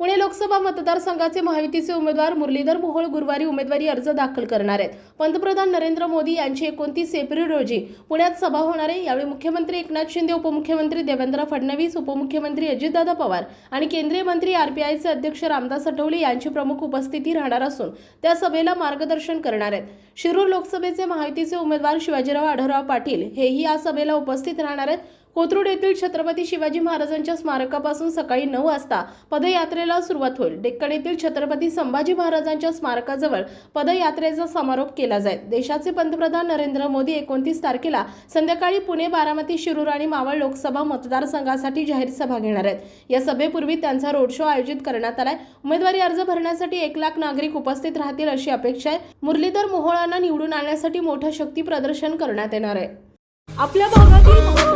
पुणे लोकसभा मतदारसंघाचे महायुतीचे उमेदवार मुरलीधर मोहोळ गुरुवारी उमेदवारी अर्ज दाखल करणार आहेत. पंतप्रधान नरेंद्र मोदी यांची एकोणतीस एप्रिल रोजी पुण्यात सभा होणार आहे. यावेळी मुख्यमंत्री एकनाथ शिंदे उपमुख्यमंत्री देवेंद्र फडणवीस उपमुख्यमंत्री अजितदादा पवार आणि केंद्रीय मंत्री आरपीआयचे अध्यक्ष रामदास आठवले यांची प्रमुख उपस्थिती राहणार असून त्या सभेला मार्गदर्शन करणार आहेत. शिरूर लोकसभेचे महायुतीचे उमेदवार शिवाजीराव आढळराव पाटील हेही या सभेला उपस्थित राहणार आहेत. कोथरूड येथील छत्रपती शिवाजी महाराजांच्या स्मारकापासून सकाळी नऊ वाजता पदयात्रे यात्रेला सुरुवात होईल. डेक्कन येथील छत्रपती संभाजी महाराजांच्या स्मारकाजवळ पदयात्रेचा समारोप केला जाईल. देशाचे पंतप्रधान नरेंद्र मोदी एकोणतीस तारखेला संध्याकाळी पुणे बारामती शिरूर आणि मावळ लोकसभा मतदारसंघासाठी जाहीर सभा घेणार आहेत. या सभेपूर्वी त्यांचा रोड शो आयोजित करण्यात आलाय. उमेदवारी अर्ज भरण्यासाठी एक लाख नागरिक उपस्थित राहतील अशी अपेक्षा आहे. मुरलीधर मोहोळांना निवडून आणण्यासाठी मोठं शक्ती प्रदर्शन करण्यात येणार आहे. आपल्या भागातील